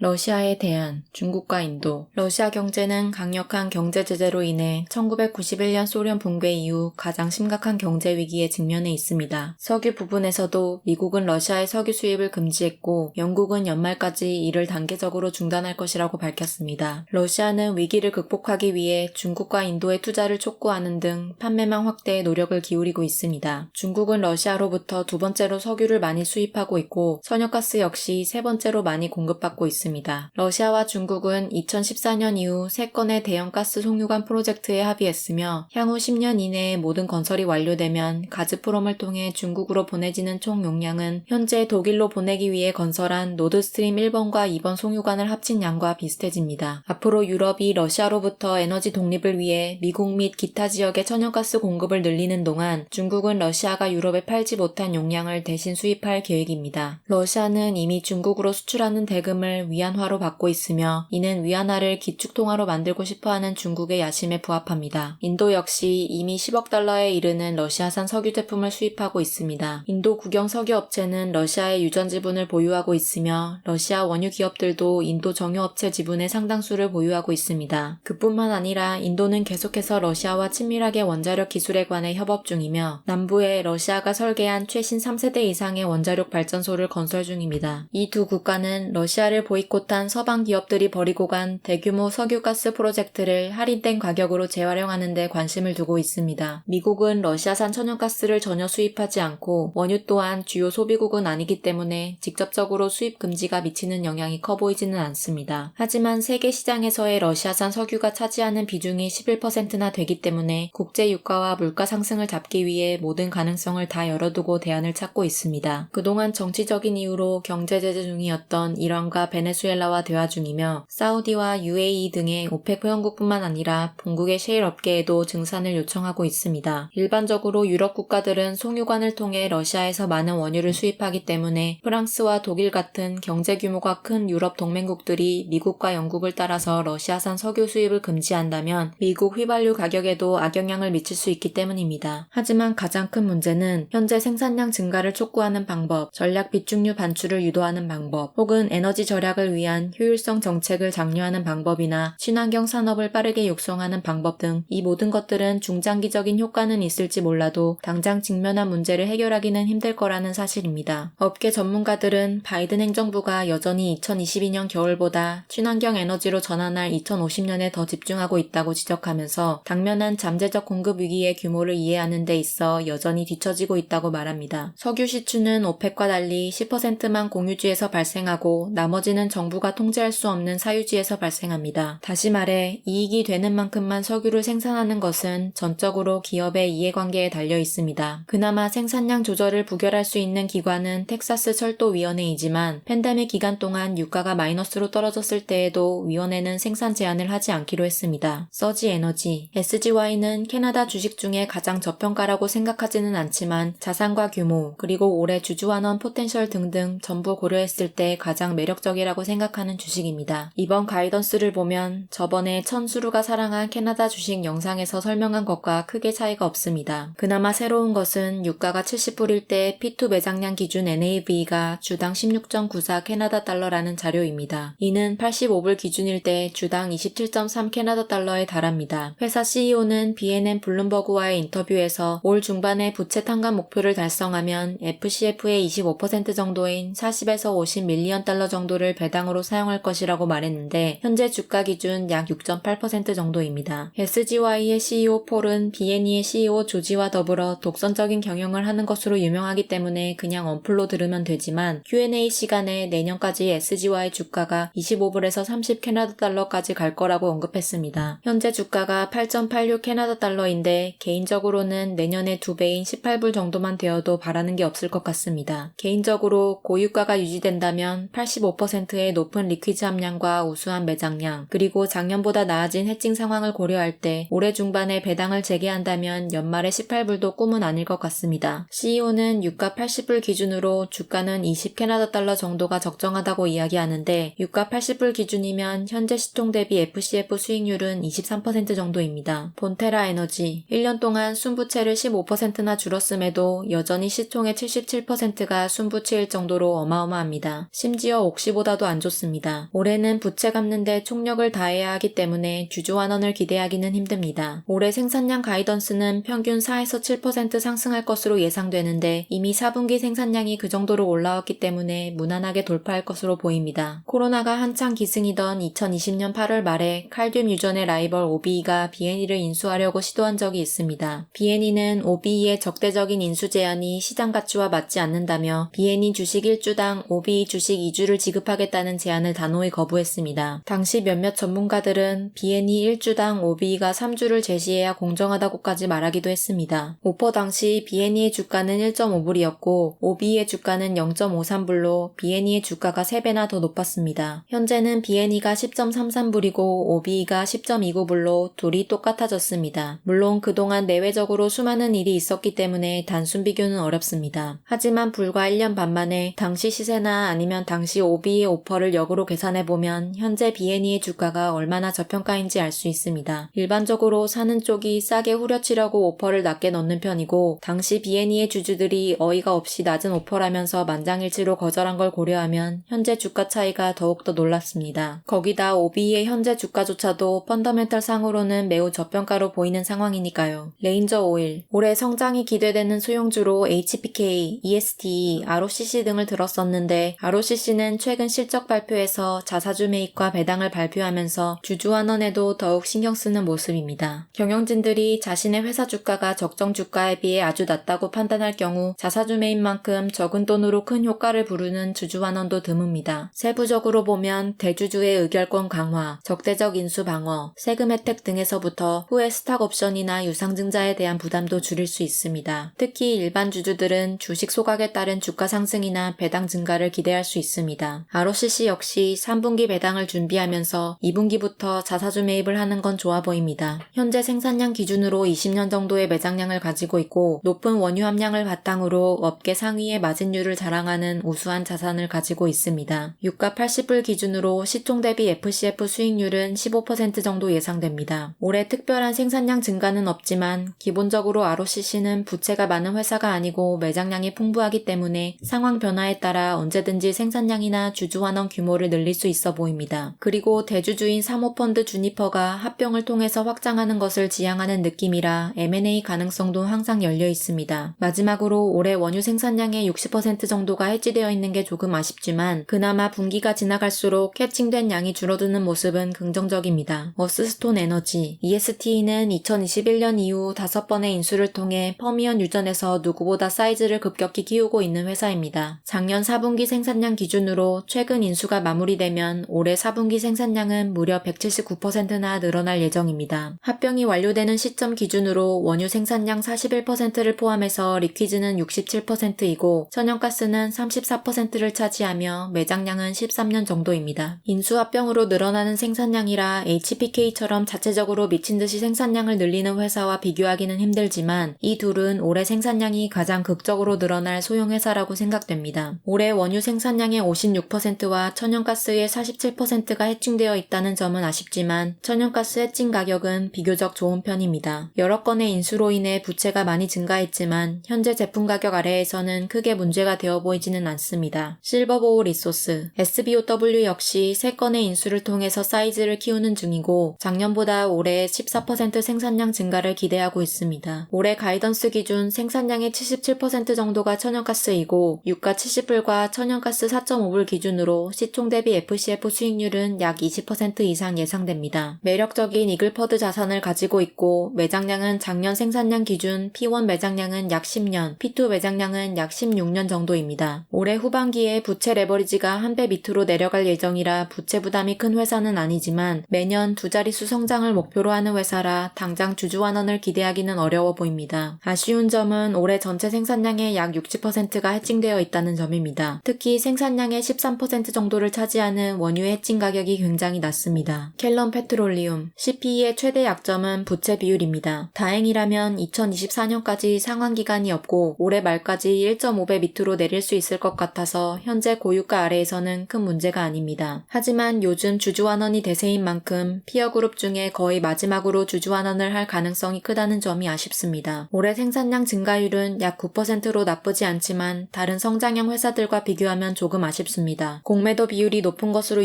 러시아에 대한 중국과 인도. 러시아 경제는 강력한 경제 제재로 인해 1991년 소련 붕괴 이후 가장 심각한 경제 위기에 직면해 있습니다. 석유 부분에서도 미국은 러시아의 석유 수입을 금지했고 영국은 연말까지 이를 단계적으로 중단할 것이라고 밝혔습니다. 러시아는 위기를 극복하기 위해 중국과 인도의 투자를 촉구하는 등 판매망 확대에 노력을 기울이고 있습니다. 중국은 러시아로부터 두 번째로 석유를 많이 수입하고 있고 선역가스 역시 세 번째로 많이 공급받고 있습니다. 러시아와 중국은 2014년 이후 3건의 대형 가스 송유관 프로젝트에 합의했으며 향후 10년 이내에 모든 건설이 완료되면 가즈프롬을 통해 중국으로 보내지는 총 용량은 현재 독일로 보내기 위해 건설한 노드스트림 1번과 2번 송유관을 합친 양과 비슷해집니다. 앞으로 유럽이 러시아로부터 에너지 독립을 위해 미국 및 기타 지역의 천연가스 공급을 늘리는 동안 중국은 러시아가 유럽에 팔지 못한 용량을 대신 수입할 계획입니다. 러시아는 이미 중국으로 수출하는 대금을 위안화로 받고 있으며 이는 위안화를 기축통화로 만들고 싶어하는 중국의 야심에 부합합니다. 인도 역시 이미 10억 달러에 이르는 러시아산 석유 제품을 수입하고 있습니다. 인도 국영 석유 업체는 러시아의 유전 지분을 보유하고 있으며 러시아 원유 기업들도 인도 정유 업체 지분의 상당수를 보유하고 있습니다. 그뿐만 아니라 인도는 계속해서 러시아와 친밀하게 원자력 기술에 관해 협업 중이며 남부에 러시아가 설계한 최신 3세대 이상의 원자력 발전소를 건설 중입니다. 이 두 국가는 러시아를 보이 콧한 서방 기업들이 벌이고 간 대규모 석유가스 프로젝트를 할인된 가격으로 재활용하는 데 관심을 두고 있습니다. 미국은 러시아산 천연가스를 전혀 수입하지 않고 원유 또한 주요 소비국은 아니기 때문에 직접적으로 수입 금지가 미치는 영향이 커 보이지는 않습니다. 하지만 세계 시장에서의 러시아산 석유가 차지하는 비중이 11%나 되기 때문에 국제 유가와 물가 상승을 잡기 위해 모든 가능성을 다 열어두고 대안을 찾고 있습니다. 그동안 정치적인 이유로 경제 제재 중이었던 이란과 베네수엘라 와 대화 중이며 사우디와 UAE 등의 오펙 회원국뿐만 아니라 본국의 셰일 업계에도 증산을 요청하고 있습니다. 일반적으로 유럽 국가들은 송유관을 통해 러시아에서 많은 원유를 수입하기 때문에 프랑스와 독일 같은 경제 규모가 큰 유럽 동맹국들이 미국과 영국을 따라서 러시아산 석유 수입을 금지한다면 미국 휘발유 가격에도 악영향을 미칠 수 있기 때문입니다. 하지만 가장 큰 문제는 현재 생산량 증가를 촉구하는 방법, 전략 비축류 반출을 유도하는 방법, 혹은 에너지 절약을 위한 효율성 정책을 장려하는 방법이나 친환경 산업을 빠르게 육성하는 방법 등 이 모든 것들은 중장기적인 효과는 있을지 몰라도 당장 직면한 문제를 해결하기는 힘들 거라는 사실입니다. 업계 전문가들은 바이든 행정부가 여전히 2022년 겨울보다 친환경 에너지로 전환할 2050년에 더 집중하고 있다고 지적하면서 당면한 잠재적 공급 위기의 규모를 이해하는 데 있어 여전히 뒤처지고 있다고 말합니다. 석유 시추는 오펙과 달리 10%만 공유지에서 발생하고 나머지는 정부가 통제할 수 없는 사유지에서 발생합니다. 다시 말해 이익이 되는 만큼만 석유를 생산하는 것은 전적으로 기업의 이해관계에 달려 있습니다. 그나마 생산량 조절을 부결할 수 있는 기관은 텍사스 철도위원회이지만 팬데믹 기간 동안 유가가 마이너스로 떨어졌을 때에도 위원회는 생산 제한을 하지 않기로 했습니다. 서지 에너지 SGY는 캐나다 주식 중에 가장 저평가라고 생각하지는 않지만 자산과 규모 그리고 올해 주주환원 포텐셜 등등 전부 고려했을 때 가장 매력적이라고 생각하는 주식입니다. 이번 가이던스를 보면 저번에 천수루가 사랑한 캐나다 주식 영상에서 설명한 것과 크게 차이가 없습니다. 그나마 새로운 것은 유가가 70불일 때 P2 매장량 기준 NAV가 주당 16.94 캐나다 달러라는 자료입니다. 이는 85불 기준일 때 주당 27.3 캐나다 달러에 달합니다. 회사 CEO는 BNN 블룸버그와의 인터뷰에서 올 중반에 부채 탕감 목표를 달성하면 FCF의 25% 정도인 40에서 50 밀리언 달러 정도를 배 당으로 사용할 것이라고 말했는데 현재 주가 기준 약 6.8% 정도입니다. SGY의 CEO 폴은 BNE의 CEO 조지와 더불어 독선적인 경영을 하는 것으로 유명하기 때문에 그냥 언플로 들으면 되지만 Q&A 시간에 내년까지 SGY 주가가 25불에서 30 캐나다 달러까지 갈 거라고 언급했습니다. 현재 주가가 8.86 캐나다 달러인데 개인적으로는 내년에 두 배인 18불 정도만 되어도 바라는 게 없을 것 같습니다. 개인적으로 고유가가 유지된다면 85%의 높은 리퀴즈 함량과 우수한 매장량, 그리고 작년보다 나아진 해칭 상황을 고려할 때 올해 중반에 배당을 재개한다면 연말에 18불도 꿈은 아닐 것 같습니다. CEO는 유가 80불 기준으로 주가는 20 캐나다 달러 정도가 적정하다고 이야기하는데 유가 80불 기준이면 현재 시총 대비 FCF 수익률은 23% 정도입니다. 본테라 에너지 1년 동안 순부채를 15%나 줄었음에도 여전히 시총의 77%가 순부채일 정도로 어마어마합니다. 심지어 옥시보다도 안 좋습니다. 올해는 부채 갚는데 총력을 다해야 하기 때문에 주주 환원을 기대하기는 힘듭니다. 올해 생산량 가이던스는 평균 4에서 7% 상승할 것으로 예상되는데 이미 4분기 생산량이 그 정도로 올라왔기 때문에 무난하게 돌파할 것으로 보입니다. 코로나가 한창 기승이던 2020년 8월 말에 칼듐 유전의 라이벌 OBE가 BNE를 인수하려고 시도한 적이 있습니다. BNE는 OBE의 적대적인 인수 제한이 시장 가치와 맞지 않는다며 BNE 주식 1주당 OBE 주식 2주를 지급하겠다 는 제안을 단호히 거부했습니다. 당시 몇몇 전문가들은 BNE 1주당 OBE가 3주를 제시해야 공정하다고까지 말하기도 했습니다. 오퍼 당시 BNE의 주가는 1.5불이었고 OBE의 주가는 0.53불로 BNE의 주가가 3배나 더 높았습니다. 현재는 BNE가 10.33불이고 OBE가 10.29불로 둘이 똑같아졌습니다. 물론 그동안 내외적으로 수많은 일이 있었기 때문에 단순 비교는 어렵습니다. 하지만 불과 1년 반 만에 당시 시세나 아니면 당시 OB의 오퍼를 역으로 계산해 보면 현재 BNE의 주가가 얼마나 저평가인지 알 수 있습니다. 일반적으로 사는 쪽이 싸게 후려치려고 오퍼를 낮게 넣는 편이고 당시 BNE의 주주들이 어이가 없이 낮은 오퍼라면서 만장일치로 거절한 걸 고려하면 현재 주가 차이가 더욱더 놀랍습니다. 거기다 OB의 현재 주가조차도 펀더멘털 상으로는 매우 저평가로 보이는 상황이니까요. 레인저 오일 올해 성장이 기대되는 소용주로 HPK, EST, ROCC 등을 들었었는데 ROCC는 최근 실적 발표에서 자사주 매입과 배당을 발표하면서 주주환원에도 더욱 신경 쓰는 모습입니다. 경영진들이 자신의 회사 주가가 적정 주가에 비해 아주 낮다고 판단할 경우 자사주 매입만큼 적은 돈으로 큰 효과를 부르는 주주환원도 드뭅니다. 세부적으로 보면 대주주의 의결권 강화, 적대적 인수 방어, 세금 혜택 등에서부터 후에 스탁 옵션이나 유상증자에 대한 부담도 줄일 수 있습니다. 특히 일반 주주들은 주식 소각에 따른 주가 상승이나 배당 증가를 기대할 수 있습니다. ROCC 역시 3분기 배당을 준비하면서 2분기부터 자사주 매입을 하는 건 좋아 보입니다. 현재 생산량 기준으로 20년 정도의 매장량을 가지고 있고 높은 원유 함량을 바탕으로 업계 상위의 마진율을 자랑하는 우수한 자산을 가지고 있습니다. 유가 80불 기준으로 시총 대비 FCF 수익률은 15% 정도 예상됩니다. 올해 특별한 생산량 증가는 없지만 기본적으로 ROCC는 부채가 많은 회사가 아니고 매장량이 풍부하기 때문에 상황 변화에 따라 언제든지 생산량이나 주주 환원 규모를 늘릴 수 있어 보입니다. 그리고 대주주인 사모펀드 주니퍼가 합병을 통해서 확장하는 것을 지향하는 느낌이라 M&A 가능성도 항상 열려 있습니다. 마지막으로 올해 원유 생산량의 60% 정도가 해지되어 있는 게 조금 아쉽지만 그나마 분기가 지나갈수록 해칭된 양이 줄어드는 모습은 긍정적입니다. 어스스톤 에너지 EST는 2021년 이후 다섯 번의 인수를 통해 퍼미언 유전에서 누구보다 사이즈를 급격히 키우고 있는 회사입니다. 작년 4분기 생산량 기준으로 최근 인수가 마무리되면 올해 4분기 생산량은 무려 179%나 늘어날 예정입니다. 합병이 완료되는 시점 기준으로 원유 생산량 41%를 포함해서 리퀴즈는 67%이고 천연가스는 34%를 차지하며 매장량은 13년 정도입니다. 인수 합병으로 늘어나는 생산량이라 HPK처럼 자체적으로 미친 듯이 생산량을 늘리는 회사와 비교하기는 힘들지만 이 둘은 올해 생산량이 가장 극적으로 늘어날 소형 회사라고 생각됩니다. 올해 원유 생산량의 56%와 천연가스의 47%가 해칭되어 있다는 점은 아쉽지만 천연가스 해칭 가격은 비교적 좋은 편입니다. 여러 건의 인수로 인해 부채가 많이 증가했지만 현재 제품 가격 아래에서는 크게 문제가 되어 보이지는 않습니다. 실버보우 리소스, SBOW 역시 3건의 인수를 통해서 사이즈를 키우는 중이고 작년보다 올해 14% 생산량 증가를 기대하고 있습니다. 올해 가이던스 기준 생산량의 77% 정도가 천연가스이고 유가 70불과 천연가스 4.5불 기준으로 시총 대비 FCF 수익률은 약 20% 이상 예상됩니다. 매력적인 이글퍼드 자산을 가지고 있고 매장량은 작년 생산량 기준 P1 매장량은 약 10년, P2 매장량은 약 16년 정도입니다. 올해 후반기에 부채 레버리지가 한 배 밑으로 내려갈 예정이라 부채 부담이 큰 회사는 아니지만 매년 두 자릿수 성장을 목표로 하는 회사라 당장 주주 환원을 기대하기는 어려워 보입니다. 아쉬운 점은 올해 전체 생산량의 약 60%가 해칭되어 있다는 점입니다. 특히 생산량의 13% 정도를 차지하는 원유의 해칭 가격이 굉장히 낮습니다. 켈런 페트롤리움, CPE의 최대 약점은 부채 비율입니다. 다행이라면 2024년까지 상환 기간이 없고 올해 말까지 1.5배 밑으로 내릴 수 있을 것 같아서 현재 고유가 아래에서는 큰 문제가 아닙니다. 하지만 요즘 주주환원이 대세인 만큼 피어 그룹 중에 거의 마지막으로 주주환원을 할 가능성이 크다는 점이 아쉽습니다. 올해 생산량 증가율은 약 9%로 나쁘지 않지만 다른 성장형 회사들과 비교하면 조금 아쉽습니다. 공 매도 비율이 높은 것으로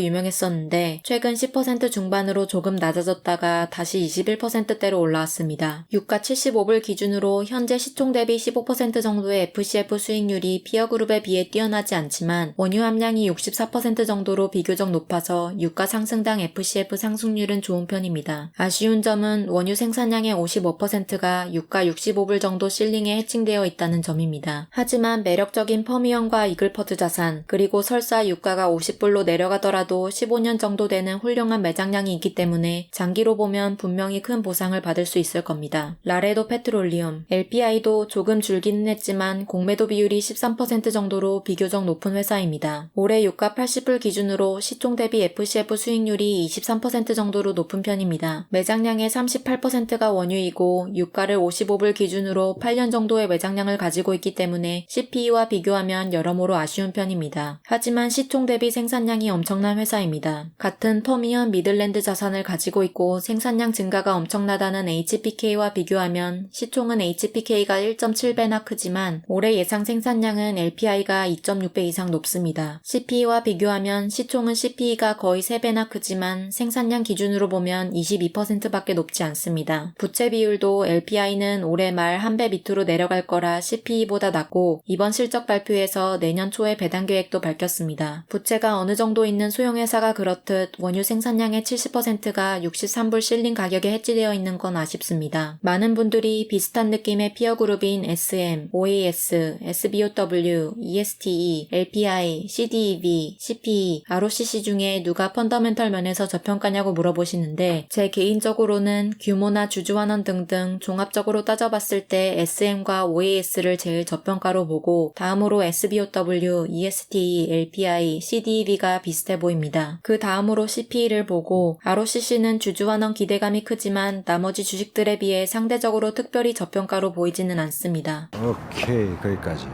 유명했었는데 최근 10% 중반으로 조금 낮아졌다가 다시 21%대로 올라왔습니다. 유가 75불 기준으로 현재 시총 대비 15% 정도의 FCF 수익률이 피어그룹에 비해 뛰어나지 않지만 원유 함량이 64% 정도로 비교적 높아서 유가 상승당 FCF 상승률은 좋은 편입니다. 아쉬운 점은 원유 생산량의 55%가 유가 65불 정도 실링에 해칭되어 있다는 점입니다. 하지만 매력적인 퍼미언과 이글퍼드 자산, 그리고 설사 유가가 50불로 내려가더라도 15년 정도 되는 훌륭한 매장량이 있기 때문에 장기로 보면 분명히 큰 보상을 받을 수 있을 겁니다. 라레도 페트롤리움, LPI도 조금 줄기는 했지만 공매도 비율이 13% 정도로 비교적 높은 회사입니다. 올해 유가 80불 기준으로 시총 대비 FCF 수익률이 23% 정도로 높은 편입니다. 매장량의 38%가 원유이고 유가를 55불 기준으로 8년 정도의 매장량을 가지고 있기 때문에 CPE와 비교하면 여러모로 아쉬운 편입니다. 하지만 시총 대비 생산량이 엄청난 회사입니다. 같은 퍼미언 미들랜드 자산을 가지고 있고 생산량 증가가 엄청나다는 HPK와 비교하면 시총은 HPK가 1.7배나 크지만 올해 예상 생산량은 LPI가 2.6배 이상 높습니다. CPE와 비교하면 시총은 CPE가 거의 3배나 크지만 생산량 기준으로 보면 22%밖에 높지 않습니다. 부채 비율도 LPI는 올해 말 한 배 밑으로 내려갈 거라 CPE보다 낮고 이번 실적 발표에서 내년 초에 배당 계획도 밝혔습니다. 부채가 어느 정도 있는 소형회사가 그렇듯 원유 생산량의 70%가 63불 실린 가격에 해지되어 있는 건 아쉽습니다. 많은 분들이 비슷한 느낌의 피어 그룹인 SM, OAS, SBOW, ESTE, LPI, CDEV, CPE, ROCC 중에 누가 펀더멘털 면에서 저평가냐고 물어보시는데 제 개인적으로는 규모나 주주환원 등등 종합적으로 따져봤을 때 SM과 OAS를 제일 저평가로 보고 다음으로 SBOW, ESTE, LPI, CDEV가 비슷해 보입니다. 그 다음으로 CPE를 보고 ROCC는 주주환원 기대감이 크지만 나머지 주식들에 비해 상대적으로 특별히 저평가로 보이지는 않습니다. 오케이 거기까지